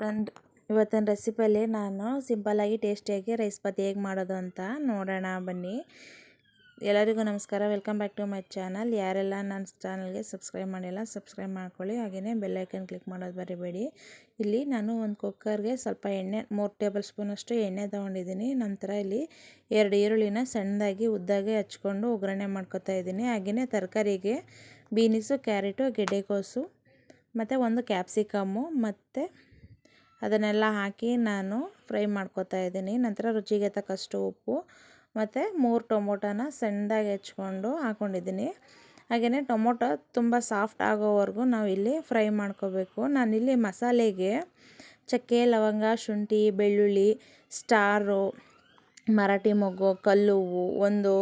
Friend ಇವತ್ತಿನ ರೆಸಿಪಿಯಲ್ಲಿ ನಾನು ಸಿಂಪಲ್ಲಾಗಿ ಟೇಸ್ಟಿಯಾಗಿ ರೈಸ್ ಬಾತ್ ಹೇಗೆ ಮಾಡೋದು ಅಂತ ನೋಡೋಣ ಬನ್ನಿ. ಎಲ್ಲರಿಗೂ ನಮಸ್ಕಾರ. Welcome back to my channel ಯಾರೆಲ್ಲ ನನ್ನ ಚಾನಲ್ಗೆ ಸಬ್ಸ್ಕ್ರೈಬ್ ಮಾಡಿಲ್ಲ ಸಬ್ಸ್ಕ್ರೈಬ್ ಮಾಡ್ಕೊಳ್ಳಿ. ಹಾಗೆಯೇ ಬೆಲ್ಲೈಕನ್ ಕ್ಲಿಕ್ ಮಾಡೋದು ಬರಿಬೇಡಿ ಇಲ್ಲಿ ನಾನು ಒಂದು ಕುಕ್ಕರ್ಗೆ ಸ್ವಲ್ಪ ಎಣ್ಣೆ, ಮೂರು ಟೇಬಲ್ ಸ್ಪೂನಷ್ಟು ಎಣ್ಣೆ ತೊಗೊಂಡಿದ್ದೀನಿ. ನಂತರ ಇಲ್ಲಿ ಎರಡು ಈರುಳ್ಳಿನ ಸಣ್ಣದಾಗಿ ಉದ್ದಾಗಿ ಹಚ್ಕೊಂಡು ಒಗ್ಗರಣೆ ಮಾಡ್ಕೊತಾ ಇದ್ದೀನಿ. ಹಾಗೆಯೇ ತರಕಾರಿಗೆ ಬೀನಿಸು ಕ್ಯಾರೆಟು ಗೆಡ್ಡೆಕೋಸು, ಮತ್ತು ಒಂದು ಕ್ಯಾಪ್ಸಿಕಮ್ಮು ಮತ್ತು ಅದನ್ನೆಲ್ಲ ಹಾಕಿ ನಾನು ಫ್ರೈ ಮಾಡ್ಕೊತಾ ಇದ್ದೀನಿ. ನಂತರ ರುಚಿಗೆ ತಕ್ಕಷ್ಟು ಉಪ್ಪು ಮತ್ತು ಮೂರು ಟೊಮೊಟೊನ ಸಣ್ಣದಾಗಿ ಹೆಚ್ಕೊಂಡು ಹಾಕ್ಕೊಂಡಿದ್ದೀನಿ ಹಾಗೆಯೇ ಟೊಮೊಟೊ ತುಂಬ ಸಾಫ್ಟ್ ಆಗೋವರೆಗೂ ನಾವು ಇಲ್ಲಿ ಫ್ರೈ ಮಾಡ್ಕೋಬೇಕು. ನಾನಿಲ್ಲಿ ಮಸಾಲೆಗೆ ಚಕ್ಕೆ, ಲವಂಗ, ಶುಂಠಿ, ಬೆಳ್ಳುಳ್ಳಿ, ಸ್ಟಾರು, ಮರಾಠಿ ಮೊಗ್ಗು, ಕಲ್ಲುವು, ಒಂದು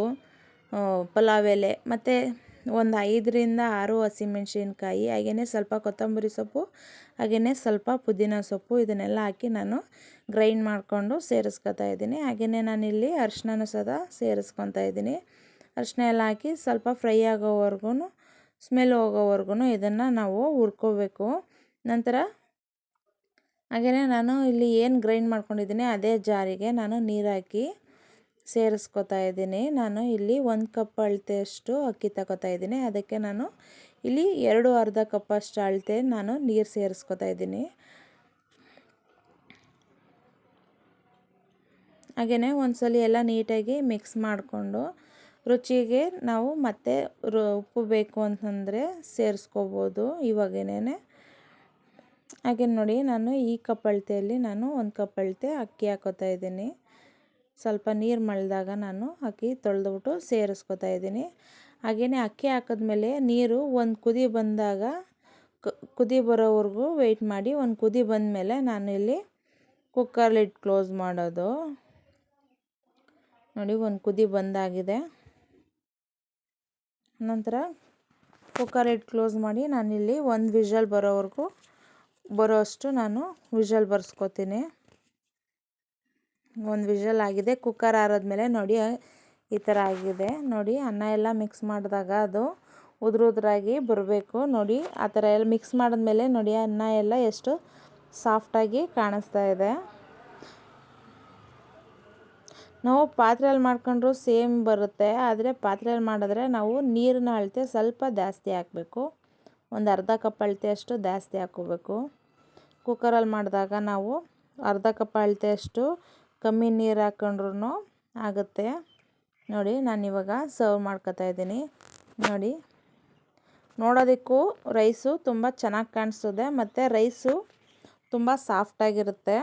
ಪಲಾವ್ ಎಲೆ ಮತ್ತು ಒಂದು ಐದರಿಂದ ಆರು ಹಸಿಮೆಣಸಿನ್ಕಾಯಿ ಹಾಗೆಯೇ ಸ್ವಲ್ಪ ಕೊತ್ತಂಬರಿ ಸೊಪ್ಪು ಹಾಗೆಯೇ ಸ್ವಲ್ಪ ಪುದೀನ ಸೊಪ್ಪು ಇದನ್ನೆಲ್ಲ ಹಾಕಿ ನಾನು ಗ್ರೈಂಡ್ ಮಾಡಿಕೊಂಡು ಸೇರಿಸ್ಕೊತಾ ಇದ್ದೀನಿ. ಹಾಗೆಯೇ ನಾನಿಲ್ಲಿ ಅರಿಶಿನ ಸದ ಸೇರಿಸ್ಕೊತಾ ಇದ್ದೀನಿ. ಅರಿಶಿನ ಎಲ್ಲ ಹಾಕಿ ಸ್ವಲ್ಪ ಫ್ರೈ ಆಗೋವರೆಗೂ, ಸ್ಮೆಲ್ ಹೋಗೋವರೆಗೂ ಇದನ್ನು ನಾವು ಹುರ್ಕೋಬೇಕು. ನಂತರ ಹಾಗೆಯೇ ನಾನು ಇಲ್ಲಿ ಏನು ಗ್ರೈಂಡ್ ಮಾಡ್ಕೊಂಡಿದ್ದೀನಿ ಅದೇ ಜಾರಿಗೆ ನಾನು ನೀರು ಹಾಕಿ ಸೇರಿಸ್ಕೊತಾ ಇದ್ದೀನಿ. ನಾನು ಇಲ್ಲಿ ಒಂದು ಕಪ್ ಅಳತೆಯಷ್ಟು ಅಕ್ಕಿ ತಗೋತಾ ಇದ್ದೀನಿ. ಅದಕ್ಕೆ ನಾನು ಇಲ್ಲಿ ಎರಡು ಅರ್ಧ ಕಪ್ಪಷ್ಟು ಅಳತೆ ನಾನು ನೀರು ಸೇರಿಸ್ಕೊತಾ ಇದ್ದೀನಿ. ಹಾಗೆಯೇ ಒಂದ್ಸಲ ಎಲ್ಲ ನೀಟಾಗಿ ಮಿಕ್ಸ್ ಮಾಡಿಕೊಂಡು ರುಚಿಗೆ ನಾವು ಮತ್ತೆ ಉಪ್ಪು ಬೇಕು ಅಂತಂದರೆ ಸೇರಿಸ್ಕೋಬೋದು ಇವಾಗೇನೆ ಹಾಗೆ ನೋಡಿ ನಾನು ಈ ಕಪ್ ಅಳತೆಯಲ್ಲಿ ನಾನು ಒಂದು ಕಪ್ ಅಳತೆ ಅಕ್ಕಿ ಹಾಕೋತಾ ಇದ್ದೀನಿ. ಸ್ವಲ್ಪ ನೀರು ಮಳ್ದಾಗ ನಾನು ಅಕ್ಕಿ ತೊಳೆದ್ಬಿಟ್ಟು ಸೇರಿಸ್ಕೊತಾ ಇದ್ದೀನಿ. ಹಾಗೆಯೇ ಅಕ್ಕಿ ಹಾಕಿದ್ಮೇಲೆ ನೀರು ಒಂದು ಕುದಿ ಬಂದಾಗ ಕುದಿ ಬರೋವರೆಗೂ ವೆಯ್ಟ್ ಮಾಡಿ, ಒಂದು ಕುದಿ ಬಂದಮೇಲೆ ನಾನು ಇಲ್ಲಿ ಕುಕ್ಕರ್ ಕ್ಲೋಸ್ ಮಾಡೋದು. ನೋಡಿ, ಒಂದು ಕುದಿ ಬಂದಾಗಿದೆ. ನಂತರ ಕುಕ್ಕರ್ ಕ್ಲೋಸ್ ಮಾಡಿ ನಾನಿಲ್ಲಿ ಒಂದು ವಿಷಲ್ ಬರೋವರೆಗೂ ಬರೋಷ್ಟು ನಾನು ವಿಷಲ್ ಬರ್ಸ್ಕೊತೀನಿ. ಒಂದು ವಿಷಲ್ ಆಗಿದೆ. ಕುಕ್ಕರ್ ಆರಾದ್ಮೇಲೆ ನೋಡಿ, ಈ ಥರ ಆಗಿದೆ. ನೋಡಿ, ಅನ್ನ ಎಲ್ಲ ಮಿಕ್ಸ್ ಮಾಡಿದಾಗ ಅದು ಉದುರು ಉದುರಾಗಿ ಬರಬೇಕು. ನೋಡಿ, ಆ ಥರ ಎಲ್ಲ ಮಿಕ್ಸ್ ಮಾಡಿದ್ಮೇಲೆ ನೋಡಿ, ಅನ್ನ ಎಲ್ಲ ಎಷ್ಟು ಸಾಫ್ಟಾಗಿ ಕಾಣಿಸ್ತಾ ಇದೆ. ನಾವು ಪಾತ್ರೆಯಲ್ಲಿ ಮಾಡ್ಕೊಂಡ್ರು ಸೇಮ್ ಬರುತ್ತೆ. ಆದರೆ ಪಾತ್ರೆಯಲ್ಲಿ ಮಾಡಿದ್ರೆ ನಾವು ನೀರಿನ ಅಳತೆ ಸ್ವಲ್ಪ ಜಾಸ್ತಿ ಹಾಕಬೇಕು. ಒಂದು ಅರ್ಧ ಕಪ್ ಅಳತೆ ಅಷ್ಟು ಜಾಸ್ತಿ ಹಾಕೋಬೇಕು ಕುಕ್ಕರಲ್ಲಿ ಮಾಡಿದಾಗ ನಾವು ಅರ್ಧ ಕಪ್ ಅಳತೆಯಷ್ಟು ಕಮ್ಮಿ ನೀರು ಹಾಕೊಂಡ್ರೂ ಆಗುತ್ತೆ. ನೋಡಿ, ನಾನು ಇವಾಗ ಸರ್ವ್ ಮಾಡ್ಕೊತಾ ಇದ್ದೀನಿ. ನೋಡಿ, ನೋಡೋದಕ್ಕೂ ರೈಸು ತುಂಬ ಚೆನ್ನಾಗಿ ಕಾಣಿಸ್ತದೆ, ಮತ್ತು ರೈಸು ತುಂಬ ಸಾಫ್ಟಾಗಿರುತ್ತೆ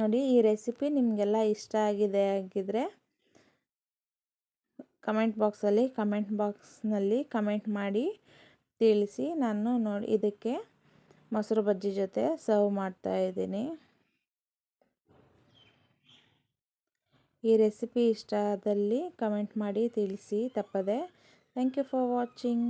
ನೋಡಿ, ಈ ರೆಸಿಪಿ ನಿಮಗೆಲ್ಲ ಇಷ್ಟ ಆಗಿದೆ ಆಗಿದ್ದರೆ ಕಮೆಂಟ್ ಬಾಕ್ಸಲ್ಲಿ ಕಮೆಂಟ್ ಬಾಕ್ಸ್ನಲ್ಲಿ ಕಮೆಂಟ್ ಮಾಡಿ ತಿಳಿಸಿ. ನಾನು ನೋಡಿ, ಇದಕ್ಕೆ ಮೊಸರು ಬಜ್ಜಿ ಜೊತೆ ಸರ್ವ್ ಮಾಡ್ತಾ ಈ ರೆಸಿಪಿ ಇಷ್ಟ ಆದಲ್ಲಿ ಕಮೆಂಟ್ ಮಾಡಿ ತಿಳಿಸಿ ತಪ್ಪದೆ. Thank you for watching